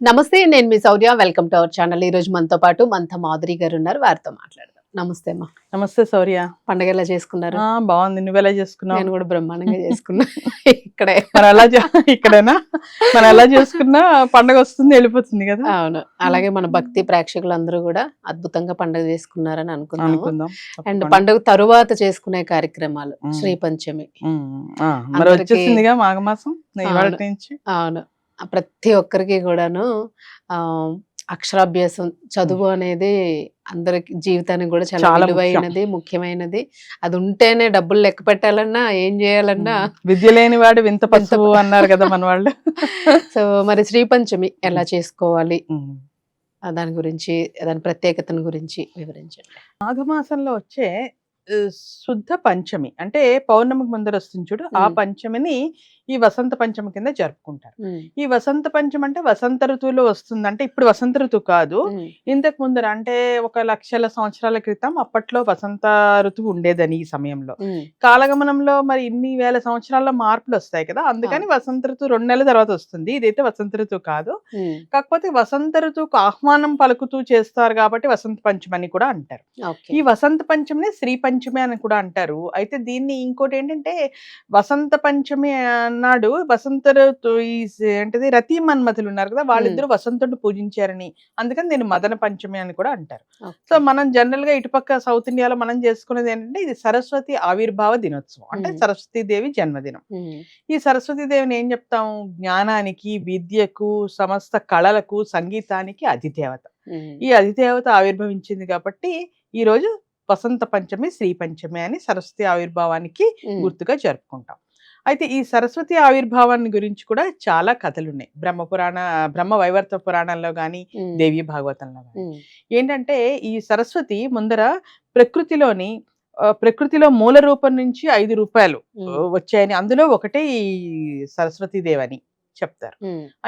నమస్తే నేను మీ Sourya. Welcome to our channel ఈ రోజు మనతో పాటు మంత మాధురి గారు ఉన్నారు. వారితో మాట్లాడదాం. నమస్తే అమ్మా. నమస్తే సౌర్య. పండగ ఎలా చేసుకున్నారు? బాగుంది. నువ్వు ఎలా చేసుకున్నావు? నేను కూడా బ్రహ్మాండంగా చేసుకున్నా. ఇక్కడే. మరి ఎలా ఇక్కడేనా? మనం ఎలా చేసుకున్నా పండగ వస్తుంది వెళ్ళిపోతుంది కదా? అవును. అలాగే మన భక్తి ప్రేక్షకులందరూ కూడా అద్భుతంగా పండుగ చేసుకున్నారని అనుకున్నాము అనుకుందాం. అండ్. పండుగ తరువాత చేసుకునే కార్యక్రమాలు. శ్రీ పంచమి. మరి వచ్చేసిందిగా మాఘమాసం అవును. ప్రతి ఒక్కరికి కూడాను ఆ అక్షరాభ్యాసం చదువు అనేది అందరికి జీవితానికి కూడా చాలా విలువైనది ముఖ్యమైనది. అది ఉంటేనే డబ్బులు లెక్క పెట్టాలన్నా ఏం చేయాలన్నా విద్య లేని వాడు వింత పసుపు అన్నారు కదా మన వాళ్ళు. సో మరి శ్రీ పంచమి ఎలా చేసుకోవాలి? దాని గురించి దాని ప్రత్యేకతను గురించి వివరించండి. మాఘమాసంలో వచ్చే శుద్ధ పంచమి అంటే పౌర్ణమికి ముందర వస్తుంది చూడు ఆ. పంచమిని ఈ వసంత పంచమి కింద జరుపుకుంటారు. ఈ వసంత పంచమి అంటే వసంత ఋతువులో వస్తుంది అంటే ఇప్పుడు వసంత ఋతువు కాదు. ఇంతకు ముందర అంటే ఒక లక్షల సంవత్సరాల క్రితం అప్పట్లో వసంత ఋతువు ఉండేదని ఈ సమయంలో. కాలగమనంలో మరి ఇన్ని వేల సంవత్సరాల్లో మార్పులు వస్తాయి కదా అందుకని వసంత ఋతువు రెండు నెలల తర్వాత వస్తుంది. ఇదైతే వసంత ఋతువు కాదు. కాకపోతే వసంత ఋతువుకు ఆహ్వానం పలుకుతూ చేస్తారు కాబట్టి వసంత పంచమి అని కూడా అంటారు. ఈ వసంత పంచమిని శ్రీ పంచమి అని కూడా అంటారు. అయితే దీన్ని ఇంకోటి ఏంటంటే వసంత పంచమి అన్నాడు వసంత ఋతు ఈ స- ఏంటిది? రతి మన్మథులు ఉన్నారు కదా! వాళ్ళిద్దరూ వసంతుడిని పూజించారని. అందుకని దీన్ని మదన పంచమి అని కూడా అంటారు. సో మనం జనరల్గా ఇటుపక్క సౌత్ ఇండియాలో మనం చేసుకునేది ఏంటంటే ఇది సరస్వతి ఆవిర్భావ దినోత్సవం. అంటే మ్మ్. సరస్వతి దేవి జన్మదినం. ఈ సరస్వతి దేవిని ఏం చెప్తాము జ్ఞానానికి విద్యకు సమస్త కళలకు సంగీతానికి అధిదేవత ఈ అధిదేవత ఆవిర్భవించింది కాబట్టి ఈ రోజు వసంత పంచమి శ్రీ పంచమి అని సరస్వతి ఆవిర్భావానికి గుర్తుగా జరుపుకుంటాం. అయితే ఈ సరస్వతి ఆవిర్భావాన్ని గురించి కూడా చాలా కథలు ఉన్నాయి బ్రహ్మ పురాణ బ్రహ్మ వైవర్త పురాణంలో కానీ దేవి భాగవతంలో కానీ ఏంటంటే ఈ సరస్వతి ముందర ప్రకృతిలోని ప్రకృతిలో మూల రూపం నుంచి ఐదు రూపాయలు వచ్చాయని అందులో ఒకటే ఈ సరస్వతి దేవని. చెప్తారు.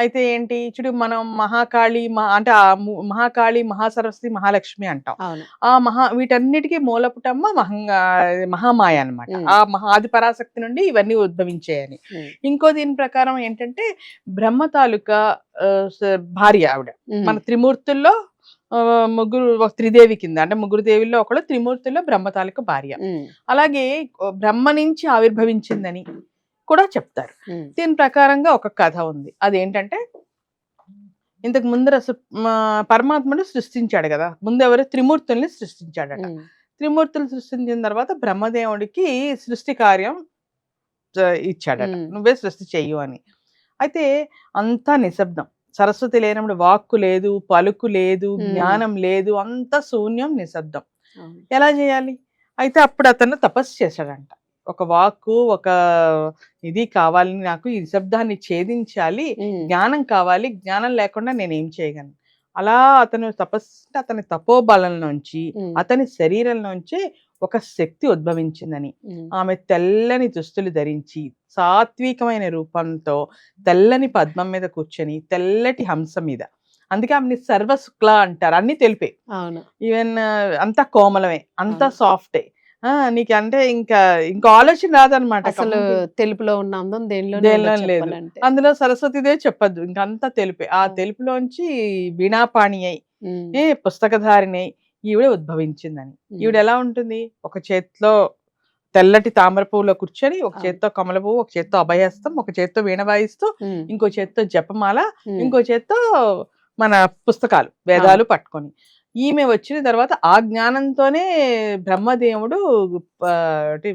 అయితే ఏంటి? చూడు మనం మహాకాళి మహా అంటే ఆ మహాకాళి మహాసరస్వతి మహాలక్ష్మి అంటాం. ఆ మహా వీటన్నిటికీ మూలపుటమ్మ మహంగా మహామాయ అన్నమాట. ఉమ్. ఆ మహా ఆది పరాశక్తి నుండి ఇవన్నీ ఉద్భవించాయని. ఇంకో దీని ప్రకారం ఏంటంటే బ్రహ్మ తాలూకా భార్య ఆవిడ. మన త్రిమూర్తుల్లో ముగ్గురు ఒక త్రిదేవి కింద అంటే ముగ్గురు దేవిల్లో ఒకళ్ళు త్రిమూర్తుల్లో బ్రహ్మ తాలూకా భార్య. అలాగే బ్రహ్మ నుంచి ఆవిర్భవించిందని కూడా చెప్తారు. దీని ప్రకారంగా ఒక కథ ఉంది. అదేంటంటే ఇంతకు ముందర అసలు పరమాత్ముడు సృష్టించాడు కదా. ముందు ఎవరు త్రిమూర్తుల్ని సృష్టించాడట. త్రిమూర్తులు సృష్టించిన తర్వాత బ్రహ్మదేవుడికి సృష్టి కార్యం ఇచ్చాడట. నువ్వే సృష్టి చెయ్యు అని. అయితే అంతా నిశ్శబ్దం. సరస్వతి లేనప్పుడు వాక్కు లేదు పలుకు లేదు. జ్ఞానం లేదు అంతా శూన్యం నిశ్శబ్దం. ఎలా చేయాలి? అయితే అప్పుడు అతను తపస్సు చేశాడంట. ఒక వాక్కు ఒక ఇది కావాలని నాకు ఈ నిశ్శబ్దాన్ని ఛేదించాలి జ్ఞానం కావాలి జ్ఞానం లేకుండా నేను ఏం చేయగలను? అలా అతను తపస్సు అతని తపోబలం నుంచి అతని శరీరం నుంచి ఒక శక్తి ఉద్భవించిందని. ఆమె తెల్లని దుస్తులు ధరించి సాత్వికమైన రూపంతో తెల్లని పద్మం మీద కూర్చొని తెల్లటి హంస మీద. అందుకే ఆమెని సర్వశుక్ల అంటారు. అన్ని తెలిపే. ఈవెన్ అంతా కోమలమే అంతా. సాఫ్టే. నీకు అంటే ఇంకా ఇంకా ఆలోచన రాదనమాట అసలు తెలుపులో ఉన్న అందం దేనిలో దేనిలో లేదు. అందులో సరస్వతిదేవి చెప్పద్దు. ఇంకా అంతా తెలిపే. ఆ. తెలుపులోంచి వీణాపాణి అయి పుస్తకధారిణి అయి ఈవిడ ఉద్భవించిందని. ఈవిడ ఎలా ఉంటుంది? ఒక చేతిలో తెల్లటి తామర పువ్వులో కూర్చొని ఒక. చేత్తో కమల పువ్వు ఒక చేత్తో అభయస్తం ఒక చేత్తో వీణ వాయిస్తూ ఇంకో చేత్తో జపమాల ఇంకో చేత్తో మన పుస్తకాలు వేదాలు పట్టుకొని. ఈమె వచ్చిన తర్వాత ఆ జ్ఞానంతోనే బ్రహ్మదేవుడు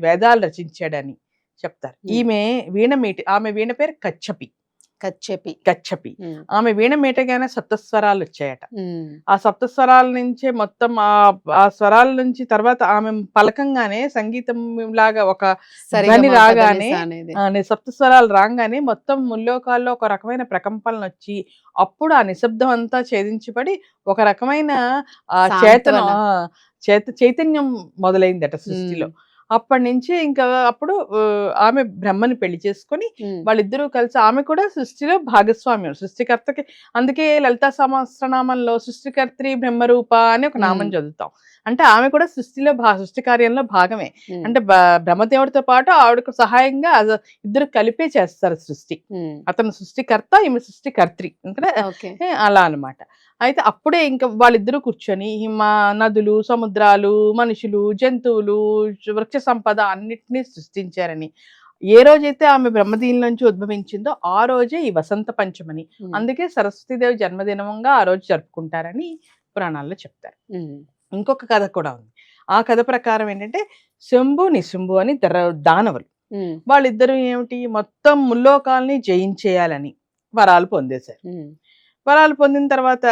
వేదాలు రచించాడని చెప్తారు. ఈమె వీణ మీటి ఆమె వీణ పేరు కచ్చపి కచ్చెపి. కచ్చపి. ఆమె వీణ మీటగానే సప్తస్వరాలు వచ్చాయట. ఆ సప్తస్వరాల నుంచే మొత్తం ఆ ఆ స్వరాల నుంచి తర్వాత ఆమె పలకంగానే సంగీతం లాగా ఒక ధ్వని రాగానే సప్తస్వరాలు రాగానే మొత్తం ముల్లోకాల్లో ఒక రకమైన ప్రకంపనలు వచ్చి అప్పుడు ఆ నిశ్శబ్దం అంతా ఛేదించబడి ఒక రకమైన ఆ చేతన చేత చైతన్యం మొదలైందట సృష్టిలో. అప్పటి నుంచి ఇంకా అప్పుడు ఆమె బ్రహ్మని పెళ్ళి చేసుకొని వాళ్ళిద్దరూ కలిసి ఆమె కూడా సృష్టిలో భాగస్వామ్యం సృష్టికర్తకి. అందుకే లలితా సహస్రనామంలో సృష్టికర్త్రి బ్రహ్మరూప అని ఒక నామం. చదువుతాం. అంటే ఆమె కూడా సృష్టిలో భా సృష్టి కార్యంలో భాగమే. అంటే బ్రహ్మదేవుడితో పాటు ఆవిడకు సహాయంగా ఇద్దరు కలిపే చేస్తారు సృష్టి. అతను సృష్టికర్త ఈమె సృష్టికర్త్రి. అలా అన్నమాట. అయితే అప్పుడే ఇంకా వాళ్ళిద్దరూ కూర్చొని హిమ నదులు సముద్రాలు మనుషులు జంతువులు వృక్ష సంపద అన్నిటినీ సృష్టించారని. ఏ రోజైతే ఆమె బ్రహ్మదీన్ నుంచి ఉద్భవించిందో ఆ రోజే ఈ వసంత పంచమని. అందుకే సరస్వతీదేవి జన్మదినంగా ఆ రోజు జరుపుకుంటారని పురాణాల్లో చెప్తారు. ఇంకొక కథ కూడా ఉంది. ఆ కథ ప్రకారం ఏంటంటే శంభు నిశంభు అని దర దానవులు. వాళ్ళిద్దరూ ఏమిటి? మొత్తం ముల్లోకాల్ని జయించేయాలని వరాలు పొందేశారు. వరాలు పొందిన తర్వాత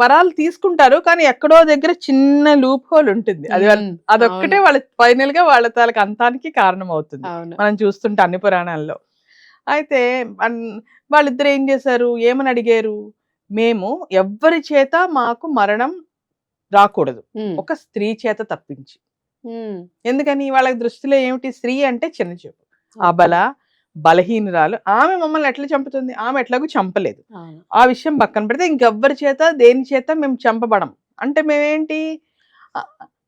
వరాలు తీసుకుంటారు కానీ ఎక్కడో దగ్గర చిన్న లూప్ హోల్ ఉంటుంది. అది అదొక్కటే వాళ్ళ ఫైనల్గా వాళ్ళ తాలూకు అంతానికి కారణం అవుతుంది మనం చూస్తుంటే అన్ని పురాణాల్లో. అయితే వాళ్ళిద్దరు ఏం చేశారు? ఏమని అడిగారు? మేము ఎవ్వరి చేత మాకు మరణం రాకూడదు. ఒక స్త్రీ చేత తప్పించి. ఎందుకని? వాళ్ళ దృష్టిలో ఏమిటి? స్త్రీ అంటే చిన్న చూపు అబల బలహీనురాలు. ఆమె మమ్మల్ని ఎట్లా చంపుతుంది? ఆమె ఎట్లాగూ చంపలేదు. ఆ విషయం పక్కన పెడితే ఇంకెవ్వరి చేత దేని చేత మేము చంపబడం అంటే మేమేంటి?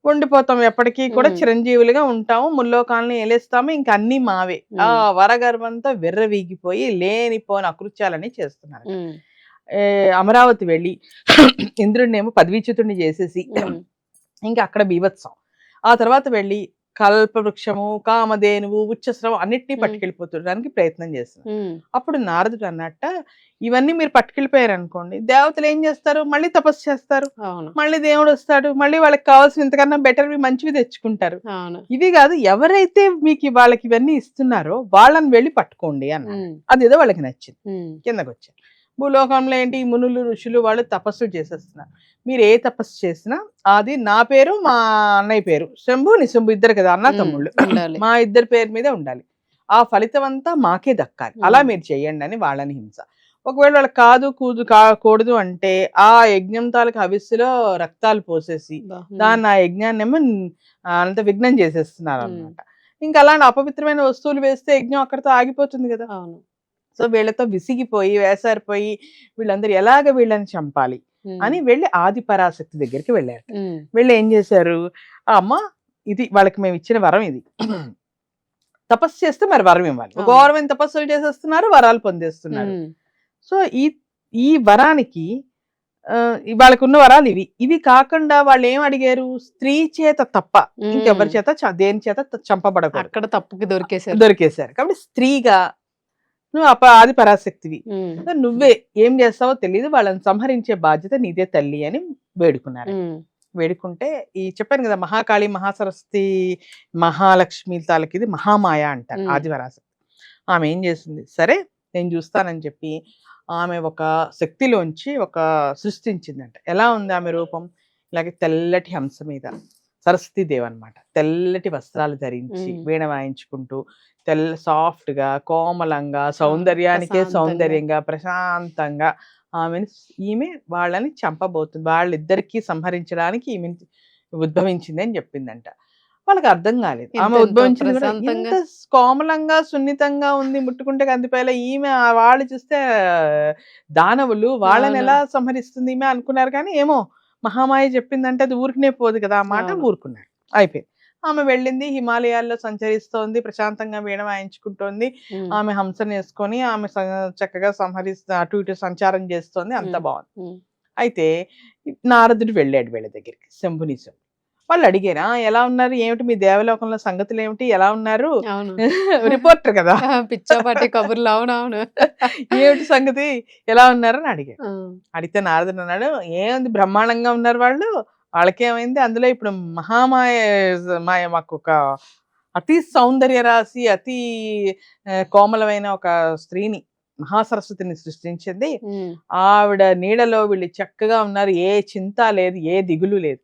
ఉండిపోతాం ఎప్పటికీ కూడా. చిరంజీవులుగా ఉంటాము. ముల్లోకాలని ఏలేస్తాము. ఇంక అన్ని మావే. ఆ. వరగర్వంతో విర్రవీగిపోయి లేనిపోని అకృత్యాలని చేస్తున్నారు అమరావతి వెళ్ళి ఇంద్రుడినేమో పదవీచ్యుతుడిని చేసేసి ఇంకా అక్కడ బీభత్సం. ఆ తర్వాత వెళ్ళి కల్పవృక్షము కామధేనువు ఉచ్చస్రవం అన్నిటినీ. పట్టుకెళ్ళిపోతుండడానికి ప్రయత్నం చేస్తున్నారు. ఉమ్, అప్పుడు నారదుడు అన్నట్ట ఇవన్నీ మీరు పట్టుకెళ్ళిపోయారు అనుకోండి దేవతలు ఏం చేస్తారు? మళ్ళీ తపస్సు చేస్తారు. మళ్ళీ దేవుడు వస్తాడు. మళ్ళీ వాళ్ళకి కావాల్సిన ఇంతకన్నా బెటర్వి మంచివి తెచ్చుకుంటారు. ఇవి కాదు ఎవరైతే మీకు వాళ్ళకి ఇవన్నీ ఇస్తున్నారో వాళ్ళని వెళ్ళి పట్టుకోండి అన్న అదేదో వాళ్ళకి నచ్చింది. కిందకు వచ్చారు భూలోకంలో ఏంటి? మునులు ఋషులు వాళ్ళు తపస్సు చేసేస్తున్నారు. మీరు ఏ తపస్సు చేసినా అది నా పేరు మా అన్నయ్య పేరు. శంభు నిశంభు ఇద్దరు కదా అన్న తమ్ముళ్ళు. మా ఇద్దరి పేరు మీద ఉండాలి. ఆ ఫలితం అంతా మాకే దక్కాలి. అలా మీరు చెయ్యండి అని వాళ్ళని హింస. ఒకవేళ వాళ్ళకి కాదు కూదు కాకూడదు అంటే ఆ యజ్ఞం తాలూకు హవిస్సులో రక్తాలు పోసేసి దాన్ని ఆ యజ్ఞాన్ని ఏమో అంత విఘ్నం చేసేస్తున్నారు. అనమాట ఇంకా అలాంటి అపవిత్రమైన వస్తువులు వేస్తే యజ్ఞం అక్కడితో ఆగిపోతుంది కదా. అవును. సో వీళ్ళతో విసిగిపోయి వేసారిపోయి వీళ్ళందరూ ఎలాగ వీళ్ళని చంపాలి అని వెళ్ళి ఆది పరాశక్తి దగ్గరికి వెళ్ళారు. వీళ్ళు ఏం చేశారు? "ఆ అమ్మ ఇది వాళ్ళకి మేము ఇచ్చిన వరం ఇది. తపస్సు చేస్తే మరి వరం ఇవ్వాలి. ఘోరమైన తపస్సులు చేసేస్తున్నారు వరాలు పొందేస్తున్నారు. సో ఈ ఈ వరానికి ఆ, ఈ వాళ్ళకు ఉన్న వరాలు ఇవి. ఇవి కాకుండా వాళ్ళు ఏం అడిగారు? స్త్రీ చేత తప్ప ఇంకెవరి చేత దేని చేత చంపబడకూడదు. అక్కడ తప్పుకి దొరికేసారు దొరికేశారు. కాబట్టి స్త్రీగా నువ్వు అప ఆది పరాశక్తివి. నువ్వే ఏం చేస్తావో తెలియదు వాళ్ళని సంహరించే బాధ్యత నీదే తల్లి అని వేడుకున్నారు వేడుకుంటే ఈ చెప్పాను కదా మహాకాళి మహాసరస్వతి మహాలక్ష్మి తాలకి ఇది మహామాయ అంటారు. ఆదివరాశక్తి ఆమె ఏం చేసింది సరే నేను చూస్తానని చెప్పి ఆమె ఒక శక్తిలోంచి ఒక సృష్టించిందంట. ఎలా ఉంది ఆమె రూపం? ఇలాగే తెల్లటి హంస మీద. సరస్వతి దేవ్ అనమాట తెల్లటి వస్త్రాలు ధరించి. వీణ వాయించుకుంటూ తెల్ల సాఫ్ట్గా కోమలంగా సౌందర్యానికే. సౌందర్యంగా ప్రశాంతంగా ఆమెను ఈమె వాళ్ళని చంపబోతుంది వాళ్ళిద్దరికి సంహరించడానికి ఈమె ఉద్భవించింది అని చెప్పిందంట వాళ్ళకి అర్థం కాలేదు ఆమె ఉద్భవించింది కోమలంగా సున్నితంగా ఉంది ముట్టుకుంటే కందిపేల ఈమె వాళ్ళు చూస్తే దానవులు వాళ్ళని. ఎలా సంహరిస్తుంది ఈమె అనుకున్నారు కానీ ఏమో మహామాయ చెప్పిందంటే అది ఊరికనే పోదు కదా ఆ మాట అవును. ఊరుకున్నారు అయిపోయింది. ఆమె వెళ్ళింది హిమాలయాల్లో సంచరిస్తోంది ప్రశాంతంగా వీణ వాయించుకుంటోంది ఆమె హంసని వేసుకొని ఆమె చక్కగా సంహరిస్తూ అటు ఇటు సంచారం చేస్తోంది అంత. బాగుంది. అయితే నారదుడు వెళ్ళాడు వీళ్ళ దగ్గరికి శంభుని శంభు. వాళ్ళు అడిగారా ఎలా ఉన్నారు? ఏమిటి మీ దేవలోకంలో సంగతులు ఏమిటి ఎలా ఉన్నారు? అవును. రిపోర్టర్ కదా. పిచ్చాపాటి కబుర్లు అవునవును ఏమిటి సంగతి? ఎలా ఉన్నారని అడిగాడు ఉమ్, అడిగితే నారదుడు అన్నాడు ఏముంది? బ్రహ్మాండంగా ఉన్నారు వాళ్ళు. వాళ్ళకేమైంది? అందులో ఇప్పుడు మహామాయ మాయ మాకు ఒక అతి సౌందర్య రాశి అతి కోమలమైన ఒక స్త్రీని మహాసరస్వతిని సృష్టించింది. ఆవిడ నీడలో వీళ్ళు చక్కగా ఉన్నారు. ఏ చింత లేదు ఏ దిగులు లేదు.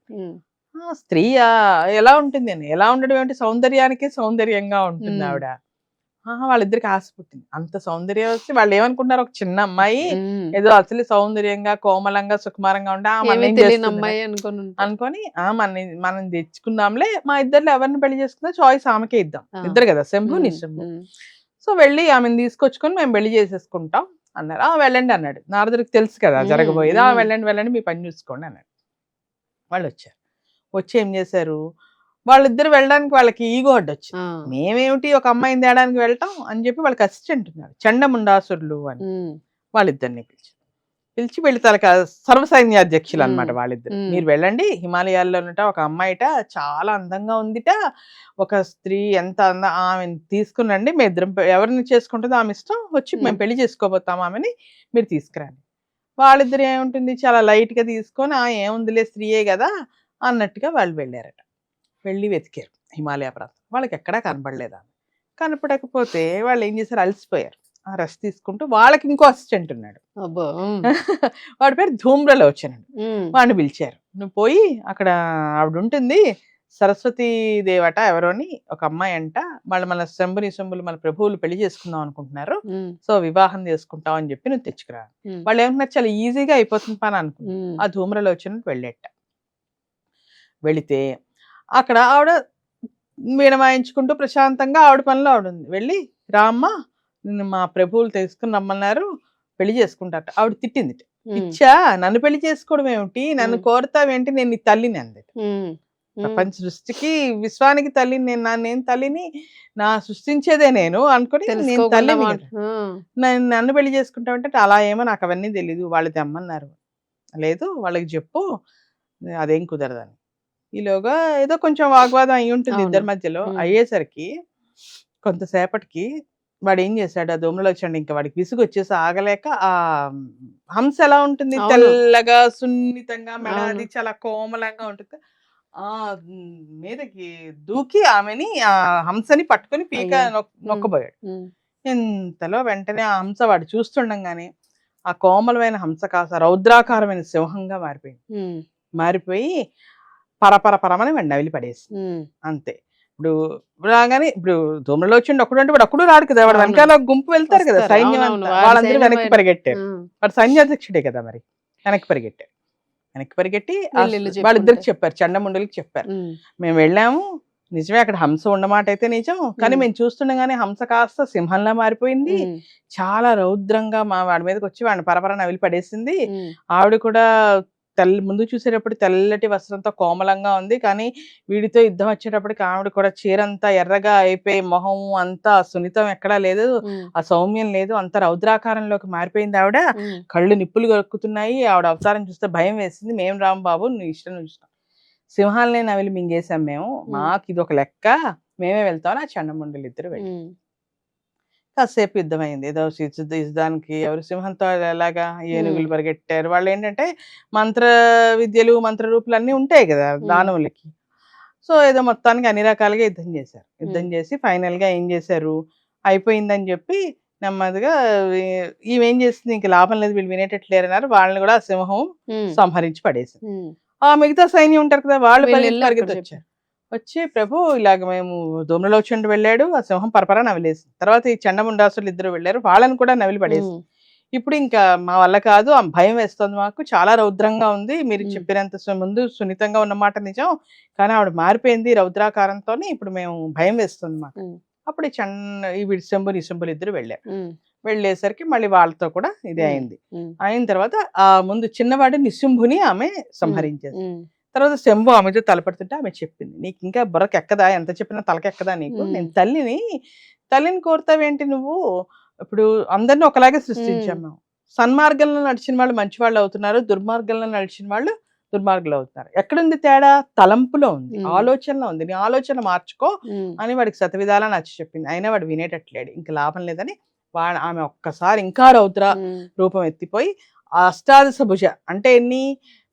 స్త్రీయా? ఎలా ఉంటుంది అని ఎలా ఉండడం ఏంటి సౌందర్యానికి సౌందర్యంగా ఉంటుంది. ఆవిడ. వాళ్ళిద్దరికి ఆశ పుట్టింది. అంత సౌందర్యం వచ్చి వాళ్ళు ఏమనుకుంటున్నారు ఒక చిన్న అమ్మాయి. ఏదో అసలు సౌందర్యంగా కోమలంగా సుకుమారంగా ఉంటే అనుకుని మన మనం తెచ్చుకుందాంలే. మా ఇద్దరు ఎవరిని పెళ్ళి చేసుకుందా చాయిస్ ఆమెకే ఇద్దాం. ఇద్దరు కదా శంభు నిశంభు సో వెళ్ళి ఆమెను తీసుకొచ్చుకొని మేము పెళ్ళి చేసేసుకుంటాం. అన్నారు. ఆ వెళ్ళండి అన్నాడు. నారదుడికి తెలుసు కదా జరగబోయేది. ఆ. వెళ్ళండి వెళ్ళండి మీ పని చూసుకోండి అన్నాడు. వాళ్ళు వచ్చారు. వచ్చి ఏం చేశారు? వాళ్ళిద్దరు వెళ్ళడానికి వాళ్ళకి ఈగో అడ్డొచ్చు మేమేమిటి? ఒక అమ్మాయిని తేడానికి వెళ్తాం అని చెప్పి వాళ్ళకి అసిస్టెంట్ ఉన్నారు చండముండాసురులు అని వాళ్ళిద్దరిని పిలిచి పిలిచి వీళ్ళ తలక సర్వసైన్యాధ్యక్షులు అనమాట మ్మ్. వాళ్ళిద్దరు. మీరు వెళ్ళండి హిమాలయాల్లో ఉన్నట ఒక అమ్మాయిట చాలా అందంగా ఉందిట ఒక స్త్రీ ఎంత అంద ఆమెను తీసుకునండి మీ ఇద్దరం ఎవరిని చేసుకుంటుందో ఆమె ఇష్టం వచ్చి మేము మ్మ్. పెళ్ళి చేసుకోబోతాం ఆమెని మీరు తీసుకురండి. వాళ్ళిద్దరు ఏముంటుంది? చాలా లైట్గా తీసుకొని ఆ ఏముందిలే స్త్రీయే కదా అన్నట్టుగా వాళ్ళు వెళ్ళారట. వెళ్ళి వెతికారు హిమాలయ ప్రాంతం. వాళ్ళకి ఎక్కడా కనపడలేదు ఆమె. కనపడకపోతే వాళ్ళు ఏం చేశారు? అలసిపోయారు. ఆ రెస్ట్ తీసుకుంటూ వాళ్ళకి ఇంకో అసిస్టెంట్ ఉన్నాడు. వాడి పేరు ధూమ్రలో వచ్చాడు ఉమ్, వాడిని పిలిచారు. నువ్వు పోయి అక్కడ ఆవిడ ఉంటుంది సరస్వతి దేవట ఎవరోని ఒక అమ్మాయి అంట. వాళ్ళు మన శంభుని శంభులు మన ప్రభువులు పెళ్ళి చేసుకుందాం అనుకుంటున్నారు. సో వివాహం చేసుకుంటాం అని చెప్పి నువ్వు తెచ్చుకురా. వాళ్ళు ఏమంటున్నారు చాలా ఈజీగా అయిపోతుంది పని అనుకున్నారు ఉమ్, ఆ ధూమ్రలో వచ్చినట్టు వెళ్ళేట. వెళితే అక్కడ ఆవిడ వీణ వాయించుకుంటూ ప్రశాంతంగా ఆవిడ పనిలో ఆవిడ ఉంది. వెళ్ళి రామ్మ నిన్ను మా ప్రభువులు తెలుసుకుని రమ్మన్నారు పెళ్ళి చేసుకుంటారట. ఆవిడ తిట్టింది ఇచ్చా నన్ను పెళ్ళి చేసుకోవడం ఏమిటి? నన్ను. కోరుతావేంటి నేను నీ తల్లిని అంది ఉమ్, ఉమ్, ప్రపంచ సృష్టికి విశ్వానికి తల్లిని నేను నా నేను తల్లిని నా సృష్టించేదే నేను అనుకుని నేను. ఆ, నన్ను పెళ్ళి చేసుకుంటావంటే అలా ఏమో నాకు అవన్నీ తెలీదు. వాళ్ళు తెమ్మన్నారు లేదు వాళ్ళకి చెప్పు అదేం కుదరదని. ఈలోగా ఏదో కొంచెం వాగ్వాదం అయి ఉంటుంది. ఇద్దరి మధ్యలో. అయ్యేసరికి కొంతసేపటికి వాడు ఏం చేశాడు? ఆ దోమలో వచ్చాడు ఇంకా వాడికి విసుగు వచ్చేసి ఆగలేక ఆ హంస ఎలా ఉంటుంది. తెల్లగా సున్నితంగా మెడ. అది చాలా కోమలంగా ఉంటుంది. ఆ మీదకి దూకి ఆమెని ఆ హంసని పట్టుకొని పీక నొక్కబోయాడు. ఇంతలో వెంటనే ఆ హంస వాడు చూస్తుండగానే ఆ కోమలమైన హంస కాస్త రౌద్రాకారమైన సింహంగా మారిపోయింది. మారిపోయి పరపర పరమని వాడిని నవిలి పడేసి అంతే. ఇప్పుడు రాగానే ఇప్పుడు దోమలో వచ్చిండు ఒకడు అంటే వాడు రాడు కదా వాడు. వెనకాల గుంపు వెళ్తారు కదా. సైన్యం వాళ్ళందరూ వెనక్కి పరిగెట్టారు. వాడు సైన్యాధ్యక్షుడే కదా మరి వెనక్కి పరిగెట్టారు వెనక్కి పరిగెట్టి వాళ్ళిద్దరికి. చెప్పారు చండముండలకి చెప్పారు. మేము వెళ్ళాము నిజమే అక్కడ హంస ఉన్నమాట అయితే నిజం కానీ మ్మ్. చూస్తుండగానే హంస కాస్త సింహంలా మారిపోయింది. చాలా రౌద్రంగా మా వాడి మీదకి వచ్చి వాడిని పరపర నవిలి పడేసింది. ఆవిడ కూడా తెల్ల ముందు చూసేటప్పుడు తెల్లటి వస్త్రంతో కోమలంగా ఉంది. కానీ వీడితో యుద్ధం వచ్చేటప్పటికి ఆవిడ కూడా చీరంతా ఎర్రగా అయిపోయి మొహం అంతా సున్నితం ఎక్కడా లేదు. ఆ సౌమ్యం లేదు. అంత రౌద్రాకారంలోకి మారిపోయింది ఆవిడ. కళ్ళు నిప్పులు కక్కుతున్నాయి. ఆవిడ అవతారం చూస్తే భయం వేసింది. మేము రాము బాబు నీ ఇష్టం నువ్వు చూసుకో. సింహాలనే నవిలి మింగేశాం మేము. మాకు ఇది ఒక లెక్క. మేమే వెళ్తాం. ఆ చండముండలు ఇద్దరు వెళ్ళి కాసేపు యుద్ధం అయింది ఏదో యుద్ధానికి ఎవరు సింహంతో ఎలాగా ఏనుగులు పరిగెట్టారు. వాళ్ళు ఏంటంటే మంత్ర విద్యలు మంత్ర రూపులు అన్నీ ఉంటాయి కదా దానవులకి. సో ఏదో మొత్తానికి అన్ని రకాలుగా యుద్ధం చేశారు. యుద్ధం. చేసి ఫైనల్గా ఏం చేశారు? అయిపోయిందని చెప్పి నెమ్మదిగా ఈమెం చేసింది ఇంక లాభం లేదు వీళ్ళు వినేటట్లేరు అన్నారు వాళ్ళని కూడా ఆ సింహం సంహరించి పడేసింది. ఉమ్, ఆ మిగతా సైన్యం ఉంటారు కదా వాళ్ళు పరిగెత్తి వచ్చారు. వచ్చి ప్రభు ఇలాగ మేము దోమలో వచ్చి వెళ్ళాడు ఆ సింహం పరపర నవిలేసింది. తర్వాత ఈ చండముండాసులు ఇద్దరు వెళ్ళారు వాళ్ళని కూడా నవిలి పడేసి ఇప్పుడు ఇంకా మా వల్ల కాదు ఆ భయం వేస్తుంది మాకు. చాలా రౌద్రంగా ఉంది. మీరు. చెప్పినంత ముందు సున్నితంగా ఉన్నమాట నిజం. కానీ ఆవిడ మారిపోయింది రౌద్రాకారంతో ఇప్పుడు మేము భయం వేస్తుంది మాకు. అప్పుడు ఈ చండ ఈ విడిసెంబు నిశంబులు ఇద్దరు వెళ్ళారు. వెళ్ళేసరికి మళ్ళీ వాళ్ళతో కూడా ఇదే. అయింది. అయిన తర్వాత ఆ ముందు చిన్నవాడు నిశుంభుని ఆమె సంహరించేది తర్వాత శంభు ఆమెతో తలపడుతుంటే ఆమె చెప్పింది నీకు ఇంకా బుర్రకు ఎక్కదా? ఎంత చెప్పినా తలకెక్కదా నీకు. నేను తల్లిని తల్లిని కోరుతావేంటి నువ్వు? ఇప్పుడు అందరిని ఒకలాగే సృష్టించాం మేము. సన్మార్గంలో నడిచిన వాళ్ళు మంచి వాళ్ళు అవుతున్నారు దుర్మార్గంలో నడిచిన వాళ్ళు దుర్మార్గులు అవుతున్నారు. ఎక్కడుంది తేడా? తలంపులో ఉంది. ఆలోచనలో ఉంది. నీ ఆలోచన మార్చుకో అని వాడికి శతవిధాలా నచ్చి చెప్పింది. అయినా వాడు వినేటట్లేడు. ఇంకా లాభం లేదని వాడు ఆమె ఒక్కసారి ఇంకా రౌద్ర రూపం ఎత్తిపోయి అష్టాదశ భుజ అంటే ఎన్ని?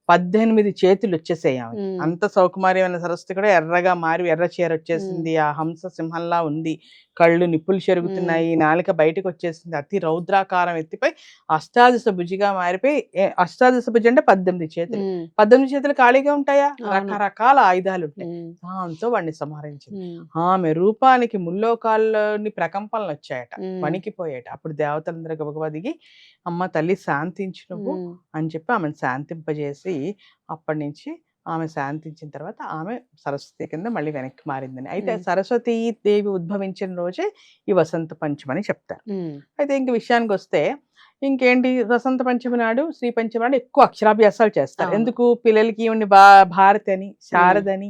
పద్దెనిమిది చేతులు వచ్చేసాయి ఆమె అంత సౌకుమార్యమైన సరస్వతి కూడా ఎర్రగా మారి ఎర్ర చీర వచ్చేసింది. ఆ హంస సింహంలా ఉంది. కళ్ళు నిప్పులు చెరుగుతున్నాయి నాలుక బయటకు వచ్చేసింది అతి రౌద్రాకారం ఎత్తిపోయి అష్టాదశ భుజిగా మారిపోయి అష్టాదశ భుజి అంటే పద్దెనిమిది చేతులు. పద్దెనిమిది చేతులు ఖాళీగా ఉంటాయా. రకరకాల ఆయుధాలు ఉంటాయి. దాంతో వాడిని సంహరించింది. ఆమె రూపానికి ముల్లోకాల్లోని ప్రకంపనలు వచ్చాయట వణికిపోయాట. అప్పుడు దేవతలందరూ గబగబా దిగి అమ్మ తల్లి శాంతించు నువ్వు అని చెప్పి ఆమెను శాంతింపజేసి అప్పటి నుంచి ఆమె శాంతించిన తర్వాత ఆమె సరస్వతి కింద మళ్ళీ వెనక్కి మారిందని. అయితే. సరస్వతి దేవి ఉద్భవించిన రోజే ఈ వసంత పంచమని చెప్తారు. అయితే ఇంక విషయానికి వస్తే ఇంకేంటి? వసంత పంచమి నాడు శ్రీ పంచమి నాడు ఎక్కువ అక్షరాభ్యాసాలు చేస్తారు. ఎందుకు? పిల్లలకి ఈవిని బా భారతి అని శారదని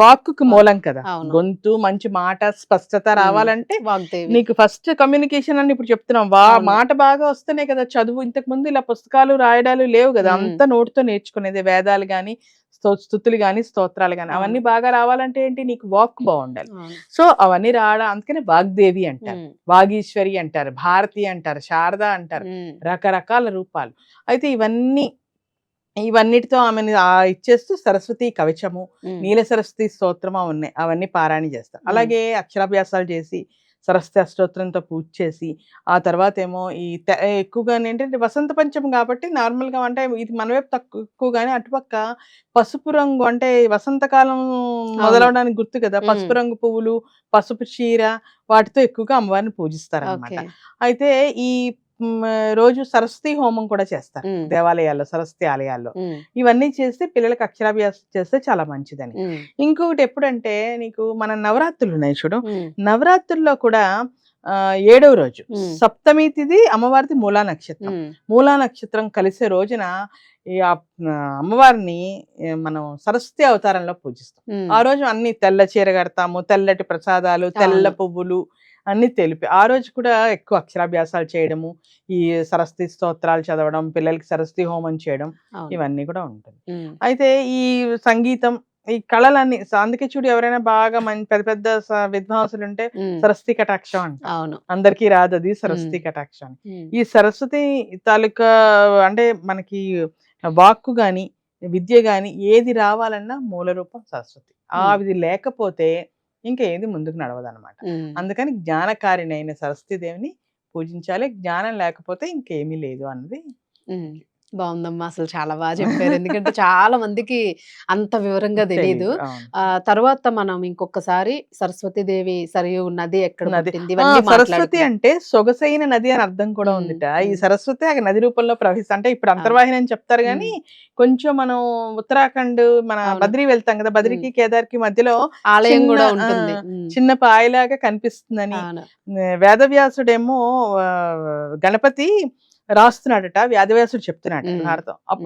వాక్కుకి మూలం కదా. గొంతు మంచి మాట స్పష్టత రావాలంటే నీకు ఫస్ట్ కమ్యూనికేషన్ అని ఇప్పుడు చెప్తున్నాం. వా. మాట బాగా వస్తేనే కదా చదువు. ఇంతకు ముందు ఇలా పుస్తకాలు రాయడాలు లేవు కదా. అంతా నోటితో నేర్చుకునేది. వేదాలు గాని sto- స్తుతులు గాని స్తోత్రాలు గాని అవన్నీ అవును. బాగా రావాలంటే ఏంటి? నీకు వాక్ బాగుండాలి. సో అవన్నీ రావడం అందుకనే వాగ్దేవి అంటారు. వాగీశ్వరి అంటారు భారతి అంటారు శారద అంటారు రకరకాల రూపాలు. అయితే ఇవన్నీ ఇవన్నిటితో ఆమెను ఆ ఇచ్చేస్తూ సరస్వతి కవచము నీల సరస్వతి స్తోత్రమా ఉన్నాయి అవన్నీ పారాయణ చేస్తారు. అలాగే అక్షరాభ్యాసాలు చేసి సరస్వతి అష్టోత్తరంతో పూజ చేసి ఆ తర్వాత ఏమో ఈ ఎక్కువగా ఏంటంటే వసంత పంచమి కాబట్టి నార్మల్గా అంటే ఇది మన వైపు తక్కువ ఎక్కువగానే అటుపక్క పసుపు రంగు అంటే వసంతకాలం మొదలవడానికి గుర్తు కదా. పసుపు రంగు పువ్వులు పసుపు చీర వాటితో ఎక్కువగా అమ్మవారిని పూజిస్తారు ఓకే. అయితే ఈ రోజు సరస్వతి హోమం కూడా చేస్తారు. దేవాలయాల్లో సరస్వతి ఆలయాల్లో. ఇవన్నీ చేస్తే పిల్లలకి అక్షరాభ్యాసం చేస్తే చాలా మంచిదని. ఇంకొకటి ఎప్పుడంటే నీకు మన నవరాత్రులు ఉన్నాయి చూడు. నవరాత్రుల్లో కూడా ఏడవ రోజు. సప్తమి తిథి అమ్మవారిది మూలా నక్షత్రం. మూలా నక్షత్రం కలిసే రోజున ఈ అమ్మవారిని మనం సరస్వతి అవతారంలో పూజిస్తాం. ఆ రోజు అన్ని తెల్ల చీర కడతాము తెల్లటి ప్రసాదాలు తెల్ల. పువ్వులు అన్ని తెలిపి ఆ రోజు కూడా ఎక్కువ అక్షరాభ్యాసాలు చేయడము ఈ సరస్వతి స్తోత్రాలు చదవడం పిల్లలకి సరస్వతి హోమం చేయడం. ఇవన్నీ కూడా ఉంటుంది. అయితే ఈ సంగీతం ఈ కళలన్నీ అందుకే చూడు ఎవరైనా బాగా మంచి పెద్ద పెద్ద విద్వాంసులు ఉంటే సరస్వతి కటాక్షం అంట. అవును. అందరికీ రాదు అది సరస్వతి. కటాక్షం ఈ సరస్వతి తాలూకా అంటే మనకి వాక్కు గాని విద్య గాని ఏది రావాలన్నా మూల రూపం సరస్వతి. ఆ. ఇది లేకపోతే ఇంకా ఏది ముందుకు నడవదు అనమాట ఉమ్, అందుకని జ్ఞానకారిణి అయిన సరస్వతి దేవిని పూజించాలి. జ్ఞానం లేకపోతే ఇంకేమీ లేదు అన్నది. బాగుందమ్మా అసలు చాలా బాగా చెప్పారు ఎందుకంటే చాలా మందికి అంత వివరంగా తెలియదు. ఆ తర్వాత మనం ఇంకొకసారి సరస్వతి దేవి సరియు నది ఎక్కడ సరస్వతి. అంటే సొగసైన నది అని అర్థం కూడా. ఉందిట ఈ. సరస్వతి ఆ నది రూపంలో ప్రవహిస్తా అంటే ఇప్పుడు అంతర్వాహిని అని చెప్తారు కానీ కొంచెం మనం ఉత్తరాఖండ్ మన. బద్రీ వెళ్తాం కదా బద్రికి కేదార్కి మధ్యలో ఆలయం కూడా ఉంటుంది చిన్న పాయలాగా కనిపిస్తుందని. వేదవ్యాసుడేమో గణపతి రాస్తున్నాడట వేదవ్యాసుడు చెప్తున్నాడు అప్పుడు